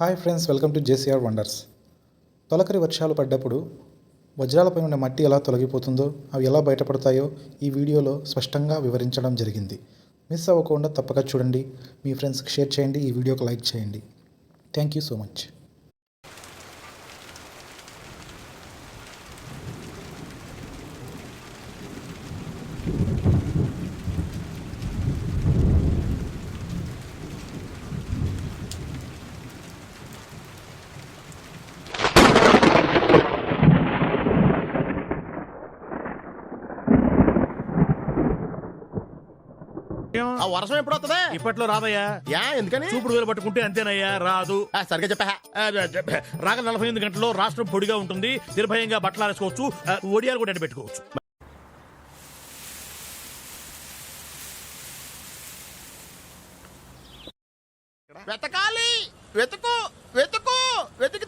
Hi friends welcome to JCR wonders. తొలకరి వర్షాలు పడ్డప్పుడు వజ్రాలపై ఉన్న మట్టి ఎలా తొలగిపోతుందో అవి ఎలా బయటపడతాయో ఈ వీడియోలో స్పష్టంగా వివరించడం జరిగింది. మిస్ అవ్వకుండా తప్పక చూడండి. మీ ఫ్రెండ్స్కి షేర్ చేయండి ఈ వీడియోకి లైక్ చేయండి. Thank you so much. ఆ వర్షం ఎప్పుడు వస్తుంది ఇప్పట్లో రాదయ్యా. యా ఎందుకని? చూపుడు వేలు పట్టుకుంటే అంతేనయ్యా రాదు. ఆ, సరిగ్గా చెప్పా రాగల నలభై ఎనిమిది గంటల్లో రాష్ట్రం పొడిగా ఉంటుంది. నిర్భయంగా బట్టలు ఆరేసుకోవచ్చు. ఆ, ఒడియాలు కూడా పెట్టుకోవచ్చు. వెతకాలి. వెతుకు వెతుకు వెతికి